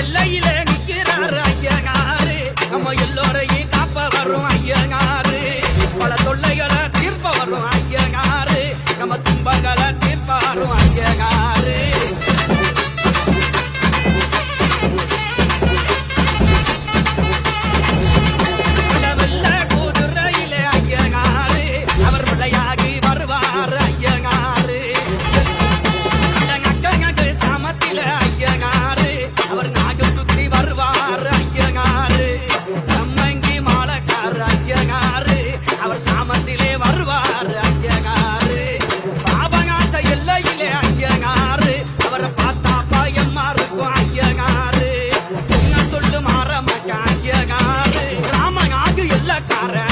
எல்லையில நிக்கிறாரு ஐயனாரு. நம்ம எல்லோரையும் காப்ப வரும் ஐயனாரு. பல தொல்லைகளை தீர்ப்ப வரும் ஐயனாரு. நம்ம துன்பங்களை தீர்ப்பாரும் ஐயனாரு. அவரை பார்த்தா பயமா இருக்கும் ஐயகாரு என்ன சொல்லு மாற மாட்டான் ஐயகாரு ராமனாக்கு எல்லாக்காரன்